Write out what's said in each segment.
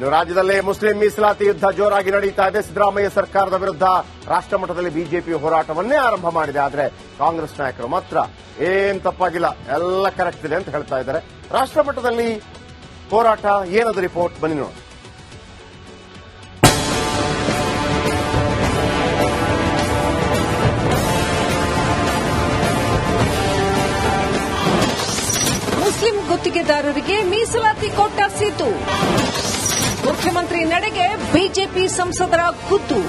ಇನ್ನು ರಾಜ್ಯದಲ್ಲಿ ಮುಸ್ಲಿಂ ಮೀಸಲಾತಿ ಯುದ್ಧ ಜೋರಾಗಿ ನಡೀತಾ ಇದೆ. ಸಿದ್ದರಾಮಯ್ಯ ಸರ್ಕಾರದ ವಿರುದ್ಧ ರಾಷ್ಟ್ರಮಟ್ಟದಲ್ಲಿ ಬಿಜೆಪಿ ಹೋರಾಟವನ್ನೇ ಆರಂಭ ಮಾಡಿದೆ. ಆದರೆ ಕಾಂಗ್ರೆಸ್ ನಾಯಕರು ಮಾತ್ರ ಏನ್ ತಪ್ಪಾಗಿಲ್ಲ. ಎಲ್ಲ ಕರೆಕ್ಟ್ ಇದೆ ಅಂತ ಹೇಳ್ತಾ ಇದ್ದಾರೆ. ರಾಷ್ಟ್ರಮಟ್ಟದಲ್ಲಿ ಹೋರಾಟ ಏನದು ರಿಪೋರ್ಟ್? ಬನ್ನಿ ನೋಡಿ ಮುಸ್ಲಿಂ ಗುತ್ತಿಗೆದಾರರಿಗೆ ಮೀಸಲಾತಿ ಕೊಟ್ಟ ಸೀತು ಮುಖ್ಯಮಂತ್ರಿ ನಡೆಗೆ ಬಿಜೆಪಿ ಸಂಸದರ ಖುದ್ದು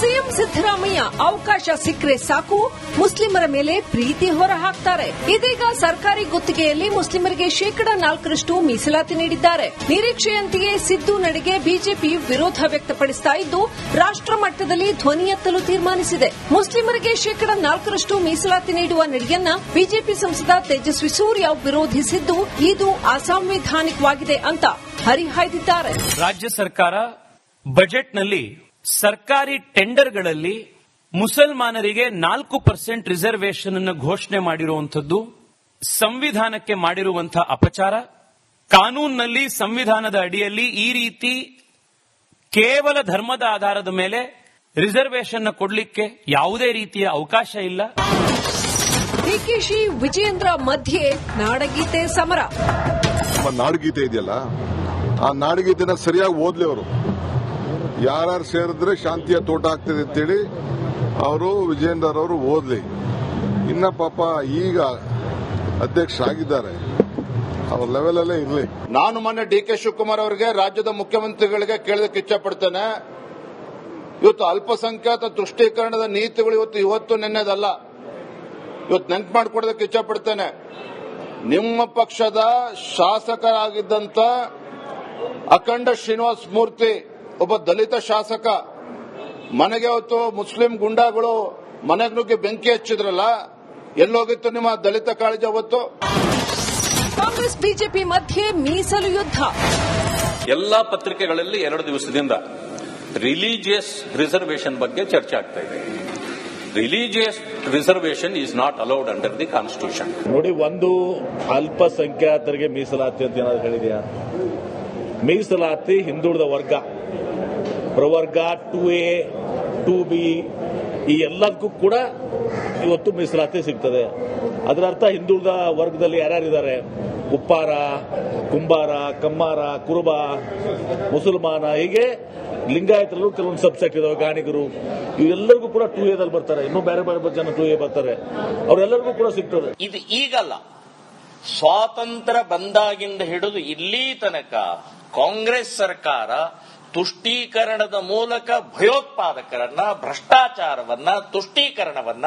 ಸಿಎಂ ಸಿದ್ದರಾಮಯ್ಯ ಅವಕಾಶ ಸಿಕ್ಕರೆ ಸಾಕು, ಮುಸ್ಲಿಮರ ಮೇಲೆ ಪ್ರೀತಿ ಹೊರ ಹಾಕ್ತಾರೆ ಇದೀಗ ಸರ್ಕಾರಿ ಗುತ್ತಿಗೆಯಲ್ಲಿ ಮುಸ್ಲಿಮರಿಗೆ ಶೇಕಡಾ ನಾಲ್ಕರಷ್ಟು ಮೀಸಲಾತಿ ನೀಡಿದ್ದಾರೆ. ನಿರೀಕ್ಷೆಯಂತೆಯೇ ಸಿದ್ದು ನಡೆಗೆ ಬಿಜೆಪಿ ವಿರೋಧ ವ್ಯಕ್ತಪಡಿಸ್ತಾ ಇದ್ದು, ರಾಷ್ಟ್ರ ಮಟ್ಟದಲ್ಲಿ ಧ್ವನಿ ಎತ್ತಲು ತೀರ್ಮಾನಿಸಿದೆ. ಮುಸ್ಲಿಮರಿಗೆ ಶೇಕಡಾ ನಾಲ್ಕರಷ್ಟು ಮೀಸಲಾತಿ ನೀಡುವ ನಡೆಯನ್ನ ಬಿಜೆಪಿ ಸಂಸದ ತೇಜಸ್ವಿ ಸೂರ್ಯ ವಿರೋಧಿಸಿದ್ದು, ಇದು ಅಸಾಂವಿಧಾನಿಕವಾಗಿದೆ ಅಂತ ಹರಿಹಾಯ್ದಿದ್ದಾರೆ. ರಾಜ್ಯ ಸರ್ಕಾರ ಬಜೆಟ್ನಲ್ಲಿ ಸರ್ಕಾರಿ ಟೆಂಡರ್ಗಳಲ್ಲಿ ಮುಸಲ್ಮಾನರಿಗೆ ನಾಲ್ಕು ಪರ್ಸೆಂಟ್ ರಿಸರ್ವೇಶನ್ ಅನ್ನು ಘೋಷಣೆ ಮಾಡಿರುವಂಥದ್ದು ಸಂವಿಧಾನಕ್ಕೆ ಮಾಡಿರುವಂತಹ ಅಪಚಾರ. ಕಾನೂನಿನಲ್ಲಿ ಸಂವಿಧಾನದ ಅಡಿಯಲ್ಲಿ ಈ ರೀತಿ ಕೇವಲ ಧರ್ಮದ ಆಧಾರದ ಮೇಲೆ ರಿಸರ್ವೇಶನ್ ಕೊಡಲಿಕ್ಕೆ ಯಾವುದೇ ರೀತಿಯ ಅವಕಾಶ ಇಲ್ಲ. ಡಿಕೆಶಿ ವಿಜಯೇಂದ್ರ ಮಧ್ಯೆ ನಾಡಗೀತೆ ಸಮರ. ನಾಡಗೀತೆ ಇದೆಯಲ್ಲ? ಆ ನಾಡಗೀತೆನ ಸರಿಯಾಗಿ ಓದ್ಲಿ ಅವರು. ಯಾರ್ಯಾರು ಸೇರಿದ್ರೆ ಶಾಂತಿಯ ತೋಟ ಆಗ್ತದೆ ಅಂತೇಳಿ ಅವರು ವಿಜೇಂದರ್ ಅವರು ಓದ್ಲಿ. ಇನ್ನ ಪಾಪ ಈಗ ಅಧ್ಯಕ್ಷರಾಗಿದ್ದಾರೆ. ಅವ್ರ ಲೆವೆಲಲ್ಲೇ ಇರಲಿ. ನಾನು ಮೊನ್ನೆ ಡಿ ಕೆ ಶಿವಕುಮಾರ್ ಅವರಿಗೆ ರಾಜ್ಯದ ಮುಖ್ಯಮಂತ್ರಿಗಳಿಗೆ ಕೇಳೋದಕ್ಕೆ ಇಚ್ಛಪಡ್ತೇನೆ. ಇವತ್ತು ಅಲ್ಪಸಂಖ್ಯಾತ ತುಷ್ಟೀಕರಣದ ನೀತಿಗಳು ಇವತ್ತು ಇವತ್ತು ನೆನ್ನೆದಲ್ಲ. ಇವತ್ತು ನೆನ್ಪು ಮಾಡಿಕೊಡೋದಕ್ಕೆ ಇಚ್ಛಪಡ್ತೇನೆ. ನಿಮ್ಮ ಪಕ್ಷದ ಶಾಸಕರಾಗಿದ್ದಂತ ಅಖಂಡ ಶ್ರೀನಿವಾಸ್ ಮೂರ್ತಿ ಒಬ್ಬ ದಲಿತ ಶಾಸಕ ಮನೆಗೆ ಹೊತ್ತು ಮುಸ್ಲಿಂ ಗುಂಡಾಗಳು ಮನೆಗೆ ನುಗ್ಗಿ ಬೆಂಕಿ ಹಚ್ಚಿದ್ರಲ್ಲ ಎಲ್ಲೋಗಿತ್ತು ನಿಮ್ಮ ದಲಿತ ಕಾಳಜಿ ಅವತ್ತು? ಕಾಂಗ್ರೆಸ್ ಬಿಜೆಪಿ ಮಧ್ಯೆ ಮೀಸಲು ಯುದ್ಧ. ಎಲ್ಲಾ ಪತ್ರಿಕೆಗಳಲ್ಲಿ ಎರಡು ದಿವಸದಿಂದ ರಿಲಿಜಿಯಸ್ ರಿಸರ್ವೇಶನ್ ಬಗ್ಗೆ ಚರ್ಚೆ ಆಗ್ತಾ ಇದೆ. Religious reservation is not allowed under the constitution ನೋಡಿ ಒಂದು ಅಲ್ಪಸಂಖ್ಯಾತರಿಗೆ ಮೀಸಲಾತಿ ಅಂತ ಏನಾದ್ರು ಹೇಳಿದೆಯಾ? ಮೀಸಲಾತಿ ಹಿಂದುಳಿದ ವರ್ಗ. ಪ್ರವರ್ಗ ಟು ಎ, ಟು ಬಿ, ಈ ಎಲ್ಲದಕ್ಕೂ ಕೂಡ ಇವತ್ತು ಮೀಸಲಾತಿ ಸಿಗ್ತದೆ. ಅದರ ಅರ್ಥ ಹಿಂದುಳಿದ ವರ್ಗದಲ್ಲಿ ಯಾರ್ಯಾರಿದ್ದಾರೆ? ಉಪ್ಪಾರ, ಕುಂಬಾರ, ಕಮ್ಮಾರ, ಕುರುಬ, ಮುಸಲ್ಮಾನ, ಹೀಗೆ ಲಿಂಗಾಯತರಲ್ಲೂ ಕೆಲವೊಂದು ಸಬ್ಸೆಟ್ ಇದಾವೆ, ಗಾಣಿಗರು. ಇವೆಲ್ಲರಿಗೂ ಕೂಡ ಟೂ ಎದಲ್ಲಿ ಬರ್ತಾರೆ. ಇನ್ನೂ ಬೇರೆ ಬೇರೆ ಜನ ಟೂ ಎ ಬರ್ತಾರೆ. ಅವರೆಲ್ಲರಿಗೂ ಕೂಡ ಸಿಗ್ತದೆ. ಇದು ಈಗಲ್ಲ. ಸ್ವಾತಂತ್ರ್ಯ ಬಂದಾಗಿಂದ ಹಿಡಿದು ಇಲ್ಲಿ ತನಕ ಕಾಂಗ್ರೆಸ್ ಸರ್ಕಾರ ತುಷ್ಟೀಕರಣದ ಮೂಲಕ ಭಯೋತ್ಪಾದಕರನ್ನ, ಭ್ರಷ್ಟಾಚಾರವನ್ನ, ತುಷ್ಟೀಕರಣವನ್ನ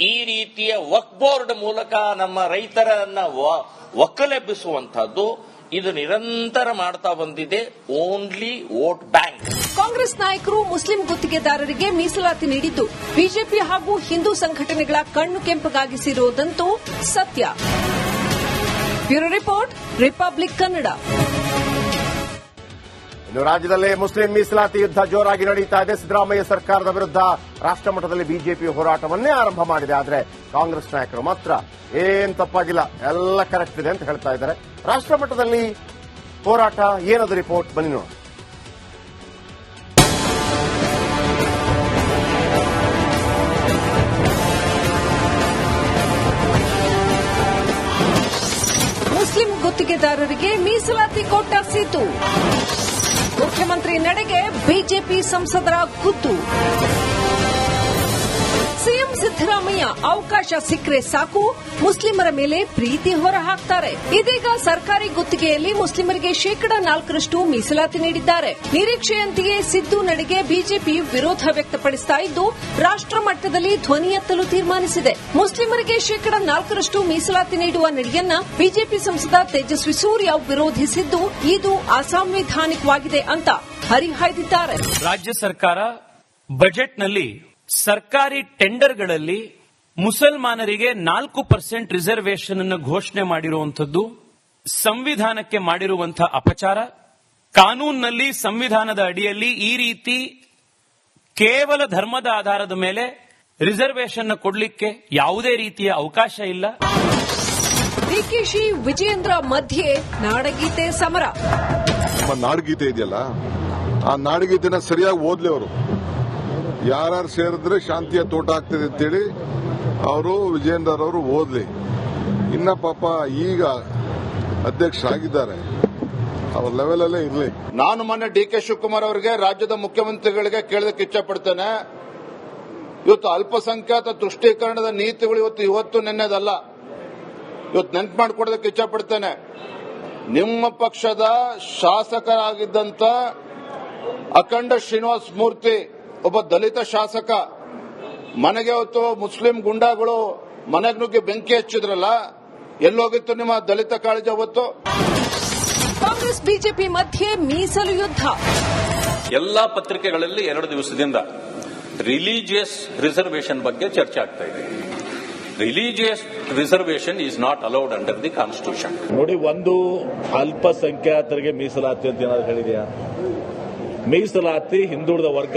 ಈ ರೀತಿಯ ವಕ್ ಬೋರ್ಡ್ ಮೂಲಕ ನಮ್ಮ ರೈತರನ್ನ ಒಕ್ಕಲೆಬ್ಬಿಸುವಂತಹದ್ದು ಇದು ನಿರಂತರ ಮಾಡ್ತಾ ಬಂದಿದೆ. ಓನ್ಲಿ ವೋಟ್ ಬ್ಯಾಂಕ್ ಕಾಂಗ್ರೆಸ್ ನಾಯಕರು ಮುಸ್ಲಿಂ ಗುತ್ತಿಗೆದಾರರಿಗೆ ಮೀಸಲಾತಿ ನೀಡಿದ್ದು. ಬಿಜೆಪಿ ಹಾಗೂ ಹಿಂದೂ ಸಂಘಟನೆಗಳ ಕಣ್ಣು ಕೆಂಪಗಾಗಿಸಿರುವುದಂತೂ ಸತ್ಯ. Bureau report, Republic Kannada. ಇನ್ನು ರಾಜ್ಯದಲ್ಲಿ ಮುಸ್ಲಿಂ ಮೀಸಲಾತಿ ಯುದ್ಧ ಜೋರಾಗಿ ನಡೀತಾ ಇದೆ. ಸಿದ್ದರಾಮಯ್ಯ ಸರ್ಕಾರದ ವಿರುದ್ಧ ರಾಷ್ಟ್ರಮಟ್ಟದಲ್ಲಿ ಬಿಜೆಪಿ ಹೋರಾಟವನ್ನೇ ಆರಂಭ ಮಾಡಿದೆ. ಆದರೆ ಕಾಂಗ್ರೆಸ್ ನಾಯಕರು ಮಾತ್ರ ಏನ್ ತಪ್ಪಾಗಿಲ್ಲ. ಎಲ್ಲ ಕರೆಕ್ಟ್ ಇದೆ ಅಂತ ಹೇಳ್ತಾ ಇದ್ದಾರೆ. ರಾಷ್ಟ್ರಮಟ್ಟದಲ್ಲಿ ಹೋರಾಟ ಏನದು ರಿಪೋರ್ಟ್? ಬನ್ನಿ ನೋಡಿ ಮುಸ್ಲಿಂ ಗುತ್ತಿಗೆದಾರರಿಗೆ ಮೀಸಲಾತಿ ಕೊಟ್ಟ ಸೀತು ಮುಖ್ಯಮಂತ್ರಿ ನಡೆಗೆ ಬಿಜೆಪಿ ಸಂಸದರ ಖುದ್ದು ಸಿಎಂ ಸಿದ್ದರಾಮಯ್ಯ ಅವಕಾಶ ಸಿಕ್ಕರೆ ಸಾಕು, ಮುಸ್ಲಿಮರ ಮೇಲೆ ಪ್ರೀತಿ ಹೊರ ಹಾಕ್ತಾರೆ ಇದೀಗ ಸರ್ಕಾರಿ ಗುತ್ತಿಗೆಯಲ್ಲಿ ಮುಸ್ಲಿಮರಿಗೆ ಶೇಕಡ ನಾಲ್ಕರಷ್ಟು ಮೀಸಲಾತಿ ನೀಡಿದ್ದಾರೆ. ನಿರೀಕ್ಷೆಯಂತೆಯೇ ಸಿದ್ದು ನಡೆಗೆ ಬಿಜೆಪಿ ವಿರೋಧ ವ್ಯಕ್ತಪಡಿಸ್ತಾ ಇದ್ದು ರಾಷ್ಟ್ರ ಮಟ್ಟದಲ್ಲಿ ಧ್ವನಿ ಎತ್ತಲು ತೀರ್ಮಾನಿಸಿದೆ. ಮುಸ್ಲಿಮರಿಗೆ ಶೇಕಡ ನಾಲ್ಕರಷ್ಟು ಮೀಸಲಾತಿ ನೀಡುವ ನಡೆಯನ್ನ ಬಿಜೆಪಿ ಸಂಸದ ತೇಜಸ್ವಿ ಸೂರ್ಯ ವಿರೋಧಿಸಿದ್ದು, ಇದು ಅಸಾಂವಿಧಾನಿಕವಾಗಿದೆ ಅಂತ ಹರಿಹಾಯ್ದಿದ್ದಾರೆ. ರಾಜ್ಯ ಸರ್ಕಾರ ಬಜೆಟ್ನಲ್ಲಿ ಸರ್ಕಾರಿ ಟೆಂಡರ್ಗಳಲ್ಲಿ ಮುಸಲ್ಮಾನರಿಗೆ ನಾಲ್ಕು ಪರ್ಸೆಂಟ್ ರಿಸರ್ವೇಶನ್ ಅನ್ನು ಘೋಷಣೆ ಮಾಡಿರುವಂಥದ್ದು ಸಂವಿಧಾನಕ್ಕೆ ಮಾಡಿರುವಂತಹ ಅಪಚಾರ. ಕಾನೂನಿನಲ್ಲಿ ಸಂವಿಧಾನದ ಅಡಿಯಲ್ಲಿ ಈ ರೀತಿ ಕೇವಲ ಧರ್ಮದ ಆಧಾರದ ಮೇಲೆ ರಿಸರ್ವೇಶನ್ ಕೊಡಲಿಕ್ಕೆ ಯಾವುದೇ ರೀತಿಯ ಅವಕಾಶ ಇಲ್ಲ. ಡಿಕೆಶಿ ವಿಜೇಂದ್ರ ಮಧ್ಯೆ ನಾಡಗೀತೆ ಸಮರ. ನಮ್ಮ ನಾಡಗೀತೆ ಇದೆಯಲ್ಲ? ಆ ನಾಡಗೀತೆನ ಸರಿಯಾಗಿ ಓದ್ಲಿ ಅವರು. ಯಾರ್ಯಾರು ಸೇರಿದ್ರೆ ಶಾಂತಿಯ ತೋಟ ಆಗ್ತದೆ ಅಂತೇಳಿ ಅವರು ವಿಜೇಂದರ್ ಅವರು ಓದ್ಲಿ. ಇನ್ನ ಪಾಪ ಈಗ ಅಧ್ಯಕ್ಷರಾಗಿದ್ದಾರೆ ಅವ್ರ ಲೆವೆಲಲ್ಲೇ ಇರಲಿ. ನಾನು ಮೊನ್ನೆ ಡಿ ಕೆ ಶಿವಕುಮಾರ್ ಅವರಿಗೆ ರಾಜ್ಯದ ಮುಖ್ಯಮಂತ್ರಿಗಳಿಗೆ ಕೇಳೋದಕ್ಕೆ ಇಚ್ಛಪಡ್ತೇನೆ. ಇವತ್ತು ಅಲ್ಪಸಂಖ್ಯಾತ ತುಷ್ಟೀಕರಣದ ನೀತಿಗಳು ಇವತ್ತು ಇವತ್ತು ನೆನ್ನೆದಲ್ಲ. ಇವತ್ತು ನೆನ್ಪು ಮಾಡಿಕೊಡೋದಕ್ಕೆ ಇಚ್ಛಪಡ್ತೇನೆ. ನಿಮ್ಮ ಪಕ್ಷದ ಶಾಸಕರಾಗಿದ್ದಂತ ಅಖಂಡ ಶ್ರೀನಿವಾಸ್ ಮೂರ್ತಿ ಒಬ್ಬ ದಲಿತ ಶಾಸಕ ಮನೆಗೆ ಹೊತ್ತು ಮುಸ್ಲಿಂ ಗುಂಡಾಗಳು ಮನೆಗೆ ನುಗ್ಗಿ ಬೆಂಕಿ ಹಚ್ಚಿದ್ರಲ್ಲ ಎಲ್ಲೋಗಿತ್ತು ನಿಮ್ಮ ದಲಿತ ಕಾಳಜಿ ಅವತ್ತು? ಕಾಂಗ್ರೆಸ್ ಬಿಜೆಪಿ ಮಧ್ಯೆ ಮೀಸಲು ಯುದ್ಧ. ಎಲ್ಲಾ ಪತ್ರಿಕೆಗಳಲ್ಲಿ ಎರಡು ದಿವಸದಿಂದ ರಿಲಿಜಿಯಸ್ ರಿಸರ್ವೇಶನ್ ಬಗ್ಗೆ ಚರ್ಚೆ ಆಗ್ತಾ ಇದೆ. Religious reservation is not allowed under the constitution ನೋಡಿ ಒಂದು ಅಲ್ಪಸಂಖ್ಯಾತರಿಗೆ ಮೀಸಲಾತಿ ಅಂತ ಏನಾದ್ರು ಹೇಳಿದೆಯಾ? ಮೀಸಲಾತಿ ಹಿಂದುಳಿದ ವರ್ಗ.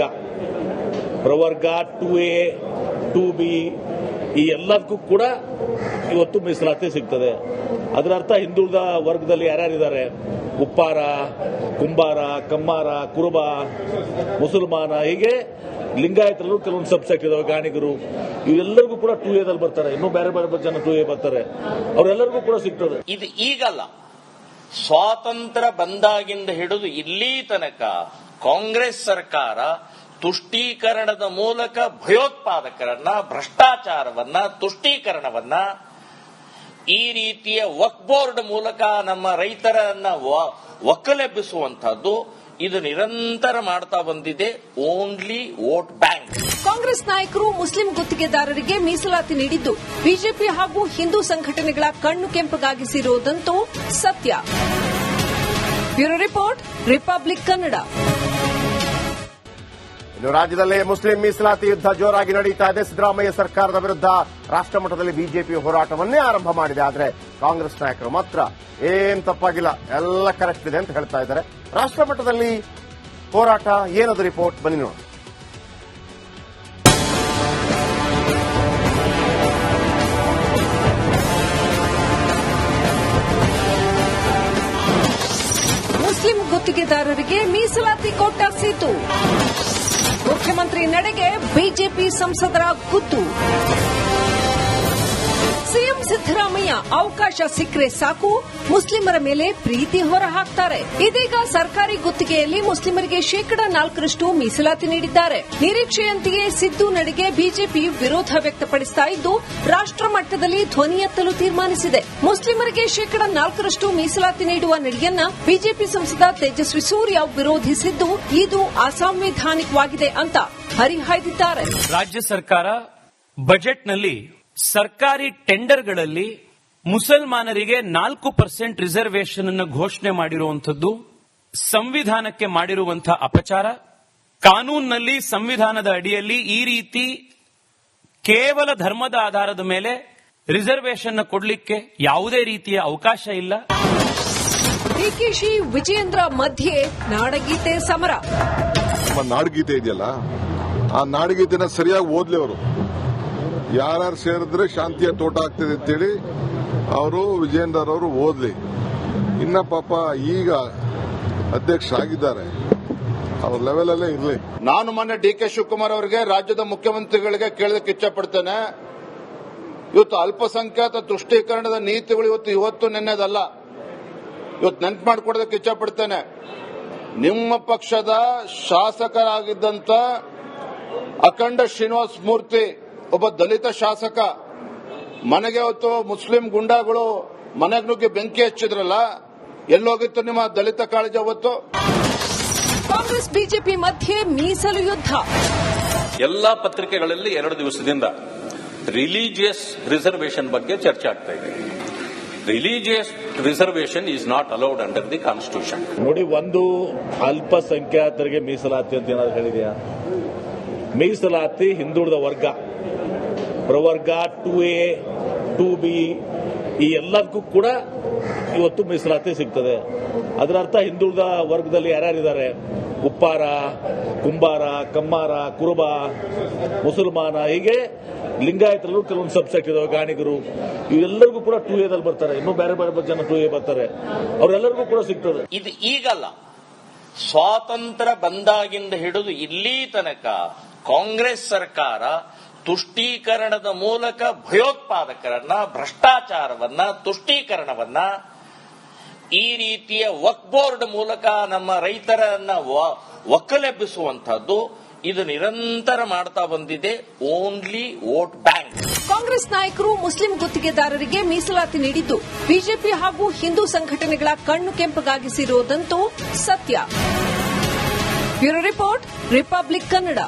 ಪ್ರವರ್ಗ ಟು ಎ, ಟು ಬಿ, ಈ ಎಲ್ಲದಕ್ಕೂ ಕೂಡ ಇವತ್ತು ಮೀಸಲಾತಿ ಸಿಗ್ತದೆ. ಅದರ ಅರ್ಥ ಹಿಂದುಳಿದ ವರ್ಗದಲ್ಲಿ ಯಾರ್ಯಾರಿದ್ದಾರೆ? ಉಪ್ಪಾರ, ಕುಂಬಾರ, ಕಮ್ಮಾರ, ಕುರುಬ, ಮುಸಲ್ಮಾನ, ಹೀಗೆ ಲಿಂಗಾಯತರಲ್ಲೂ ಕೆಲವೊಂದು ಸಬ್ಸೆಕ್ಟ್ ಇದಾವೆ, ಗಾಣಿಗರು. ಇವೆಲ್ಲರಿಗೂ ಕೂಡ ಟೂ ಎದಲ್ಲಿ ಬರ್ತಾರೆ. ಇನ್ನೂ ಬೇರೆ ಬೇರೆ ಜನ ಟೂ ಎ ಬರ್ತಾರೆ. ಅವರೆಲ್ಲರಿಗೂ ಕೂಡ ಸಿಗ್ತದೆ. ಇದು ಈಗಲ್ಲ. ಸ್ವಾತಂತ್ರ್ಯ ಬಂದಾಗಿಂದ ಹಿಡಿದು ಇಲ್ಲಿ ತನಕ ಕಾಂಗ್ರೆಸ್ ಸರ್ಕಾರ ತುಷ್ಟೀಕರಣದ ಮೂಲಕ ಭಯೋತ್ಪಾದಕರನ್ನ, ಭ್ರಷ್ಟಾಚಾರವನ್ನ, ತುಷ್ಟೀಕರಣವನ್ನ ಈ ರೀತಿಯ ವಕ್ ಬೋರ್ಡ್ ಮೂಲಕ ನಮ್ಮ ರೈತರನ್ನ ಒಕ್ಕಲೆಬ್ಬಿಸುವಂತಹದ್ದು ಇದು ನಿರಂತರ ಮಾಡ್ತಾ ಬಂದಿದೆ. ಓನ್ಲಿ ವೋಟ್ ಬ್ಯಾಂಕ್ ಕಾಂಗ್ರೆಸ್ ನಾಯಕರು ಮುಸ್ಲಿಂ ಗುತ್ತಿಗೆದಾರರಿಗೆ ಮೀಸಲಾತಿ ನೀಡಿದ್ದು. ಬಿಜೆಪಿ ಹಾಗೂ ಹಿಂದೂ ಸಂಘಟನೆಗಳ ಕಣ್ಣು ಕೆಂಪಗಾಗಿಸಿರುವುದಂತೂ ಸತ್ಯ. Bureau report, Republic Kannada. ಇನ್ನು ರಾಜ್ಯದಲ್ಲಿ ಮುಸ್ಲಿಂ ಮೀಸಲಾತಿ ಯುದ್ಧ ಜೋರಾಗಿ ನಡೀತಾ ಇದೆ. ಸಿದ್ದರಾಮಯ್ಯ ಸರ್ಕಾರದ ವಿರುದ್ಧ ರಾಷ್ಟ್ರಮಟ್ಟದಲ್ಲಿ ಬಿಜೆಪಿ ಹೋರಾಟವನ್ನೇ ಆರಂಭ ಮಾಡಿದೆ. ಆದರೆ ಕಾಂಗ್ರೆಸ್ ನಾಯಕರು ಮಾತ್ರ ಏನ್ ತಪ್ಪಾಗಿಲ್ಲ. ಎಲ್ಲ ಕರೆಕ್ಟ್ ಇದೆ ಅಂತ ಹೇಳ್ತಾ ಇದ್ದಾರೆ. ರಾಷ್ಟ್ರಮಟ್ಟದಲ್ಲಿ ಹೋರಾಟ ಏನದು ರಿಪೋರ್ಟ್? ಬನ್ನಿ ನೋಡಿ ಮುಸ್ಲಿಂ ಗುತ್ತಿಗೆದಾರರಿಗೆ ಮೀಸಲಾತಿ ಕೊಟ್ಟ ಸೀತು ಮುಖ್ಯಮಂತ್ರಿ ನಡೆಗೆ ಬಿಜೆಪಿ ಸಂಸದರ ಗುದ್ದು. ಸಿಎಂ ಸಿದ್ದರಾಮಯ್ಯ ಅವಕಾಶ ಸಿಕ್ಕರೆ ಸಾಕು, ಮುಸ್ಲಿಮರ ಮೇಲೆ ಪ್ರೀತಿ ಹೊರ ಹಾಕ್ತಾರೆ ಇದೀಗ ಸರ್ಕಾರಿ ಗುತ್ತಿಗೆಯಲ್ಲಿ ಮುಸ್ಲಿಮರಿಗೆ ಶೇಕಡ ನಾಲ್ಕರಷ್ಟು ಮೀಸಲಾತಿ ನೀಡಿದ್ದಾರೆ. ನಿರೀಕ್ಷೆಯಂತೆಯೇ ಸಿದ್ದು ನಡೆಗೆ ಬಿಜೆಪಿ ವಿರೋಧ ವ್ಯಕ್ತಪಡಿಸ್ತಾ ಇದ್ದು, ರಾಷ್ಟ್ರ ಮಟ್ಟದಲ್ಲಿ ಧ್ವನಿ ಎತ್ತಲು ತೀರ್ಮಾನಿಸಿದೆ. ಮುಸ್ಲಿಮರಿಗೆ ಶೇಕಡ ನಾಲ್ಕರಷ್ಟು ಮೀಸಲಾತಿ ನೀಡುವ ನಡೆಯನ್ನ ಬಿಜೆಪಿ ಸಂಸದ ತೇಜಸ್ವಿ ಸೂರ್ಯ ವಿರೋಧಿಸಿದ್ದು, ಇದು ಅಸಾಂವಿಧಾನಿಕವಾಗಿದೆ ಅಂತ ಹರಿಹಾಯ್ದಿದ್ದಾರೆ. ರಾಜ್ಯ ಸರ್ಕಾರ ಬಜೆಟ್ನಲ್ಲಿ ಸರ್ಕಾರಿ ಟೆಂಡರ್ಗಳಲ್ಲಿ ಮುಸಲ್ಮಾನರಿಗೆ ನಾಲ್ಕು ಪರ್ಸೆಂಟ್ ರಿಸರ್ವೇಶನ್ ಅನ್ನು ಘೋಷಣೆ ಮಾಡಿರುವಂಥದ್ದು ಸಂವಿಧಾನಕ್ಕೆ ಮಾಡಿರುವಂತಹ ಅಪಚಾರ. ಕಾನೂನಿನಲ್ಲಿ ಸಂವಿಧಾನದ ಅಡಿಯಲ್ಲಿ ಈ ರೀತಿ ಕೇವಲ ಧರ್ಮದ ಆಧಾರದ ಮೇಲೆ ರಿಸರ್ವೇಶನ್ ಕೊಡಲಿಕ್ಕೆ ಯಾವುದೇ ರೀತಿಯ ಅವಕಾಶ ಇಲ್ಲ. ಡಿಕೆಶಿ ವಿಜಯೇಂದ್ರ ಮಧ್ಯೆ ನಾಡಗೀತೆ ಸಮರ. ನಮ್ಮ ನಾಡಗೀತೆ ಇದೆಯಲ್ಲ? ಆ ನಾಡಗೀತೆನ ಸರಿಯಾಗಿ ಓದ್ಲಿ ಅವರು. ಯಾರ್ಯಾರು ಸೇರಿದ್ರೆ ಶಾಂತಿಯ ತೋಟ ಆಗ್ತದೆ ಅಂತೇಳಿ ಅವರು ವಿಜೇಂದ್ರ ಅವರು ಓದ್ಲಿ. ಇನ್ನ ಪಾಪ ಈಗ ಅಧ್ಯಕ್ಷರಾಗಿದ್ದಾರೆ. ಅವ್ರ ಲೆವೆಲಲ್ಲೇ ಇರಲಿ. ನಾನು ಮೊನ್ನೆ ಡಿ ಕೆ ಶಿವಕುಮಾರ್ ಅವರಿಗೆ ರಾಜ್ಯದ ಮುಖ್ಯಮಂತ್ರಿಗಳಿಗೆ ಕೇಳೋದಕ್ಕೆ ಇಚ್ಛಪಡ್ತೇನೆ. ಇವತ್ತು ಅಲ್ಪಸಂಖ್ಯಾತ ತುಷ್ಟೀಕರಣದ ನೀತಿಗಳು ಇವತ್ತು ಇವತ್ತು ನೆನ್ನೆದಲ್ಲ. ಇವತ್ತು ನೆನ್ಪು ಮಾಡಿಕೊಡೋದಕ್ಕೆ ಇಚ್ಛಪಡ್ತೇನೆ. ನಿಮ್ಮ ಪಕ್ಷದ ಶಾಸಕರಾಗಿದ್ದಂತ ಅಖಂಡ ಶ್ರೀನಿವಾಸ್ ಮೂರ್ತಿ ಒಬ್ಬ ದಲಿತ ಶಾಸಕ ಮನೆಗೆ ಹೊತ್ತು ಮುಸ್ಲಿಂ ಗುಂಡಾಗಳು ಮನೆಗೆ ನುಗ್ಗಿ ಬೆಂಕಿ ಹಚ್ಚಿದ್ರಲ್ಲ ಎಲ್ಲೋಗಿತ್ತು ನಿಮ್ಮ ದಲಿತ ಕಾಳಜಿ ಅವತ್ತು? ಕಾಂಗ್ರೆಸ್ ಬಿಜೆಪಿ ಮಧ್ಯೆ ಮೀಸಲು ಯುದ್ಧ. ಎಲ್ಲಾ ಪತ್ರಿಕೆಗಳಲ್ಲಿ ಎರಡು ದಿವಸದಿಂದ ರಿಲಿಜಿಯಸ್ ರಿಸರ್ವೇಶನ್ ಬಗ್ಗೆ ಚರ್ಚೆ ಆಗ್ತಾ ಇದೆ. Religious reservation is not allowed under the constitution ನೋಡಿ ಒಂದು ಅಲ್ಪಸಂಖ್ಯಾತರಿಗೆ ಮೀಸಲಾತಿ ಅಂತ ಏನಾದ್ರು ಹೇಳಿದೆಯಾ? ಮೀಸಲಾತಿ ಹಿಂದುಳಿದ ವರ್ಗ, ಪ್ರವರ್ಗ ಟು ಎ ಟು ಬಿ ಈ ಎಲ್ಲದಕ್ಕೂ ಕೂಡ ಇವತ್ತು ಮೀಸಲಾತಿ ಸಿಗ್ತದೆ. ಅದರ ಅರ್ಥ ಹಿಂದುಳಿದ ವರ್ಗದಲ್ಲಿ ಯಾರ್ಯಾರಿದ್ದಾರೆ? ಉಪ್ಪಾರ, ಕುಂಬಾರ, ಕಮ್ಮಾರ, ಕುರುಬ, ಮುಸಲ್ಮಾನ, ಹೀಗೆ ಲಿಂಗಾಯತರಲ್ಲೂ ಕೆಲವೊಂದು ಸಬ್ಸೆಟ್ ಇದಾವೆ, ಗಾಣಿಗರು. ಇವೆಲ್ಲರಿಗೂ ಕೂಡ ಟೂ ಎದಲ್ಲಿ ಬರ್ತಾರೆ. ಇನ್ನೂ ಬೇರೆ ಬೇರೆ ಜನ ಟೂ ಎ ಬರ್ತಾರೆ. ಅವರೆಲ್ಲರಿಗೂ ಕೂಡ ಸಿಗ್ತದೆ. ಇದು ಈಗಲ್ಲ. ಸ್ವಾತಂತ್ರ್ಯ ಬಂದಾಗಿಂದ ಹಿಡಿದು ಇಲ್ಲಿ ತನಕ ಕಾಂಗ್ರೆಸ್ ಸರ್ಕಾರ ತುಷ್ಟೀಕರಣದ ಮೂಲಕ ಭಯೋತ್ಪಾದಕರನ್ನ, ಭ್ರಷ್ಟಾಚಾರವನ್ನ, ತುಷ್ಟೀಕರಣವನ್ನ ಈ ರೀತಿಯ ವಕ್ ಬೋರ್ಡ್ ಮೂಲಕ ನಮ್ಮ ರೈತರನ್ನ ಒಕ್ಕಲೆಬ್ಬಿಸುವಂತಹದ್ದು ಇದು ನಿರಂತರ ಮಾಡ್ತಾ ಬಂದಿದೆ. ಓನ್ಲಿ ವೋಟ್ ಬ್ಯಾಂಕ್ ಕಾಂಗ್ರೆಸ್ ನಾಯಕರು ಮುಸ್ಲಿಂ ಗುತ್ತಿಗೆದಾರರಿಗೆ ಮೀಸಲಾತಿ ನೀಡಿದ್ದು. ಬಿಜೆಪಿ ಹಾಗೂ ಹಿಂದೂ ಸಂಘಟನೆಗಳ ಕಣ್ಣು ಕೆಂಪಗಾಗಿಸಿರುವುದಂತೂ ಸತ್ಯ. Bureau report Republic Kannada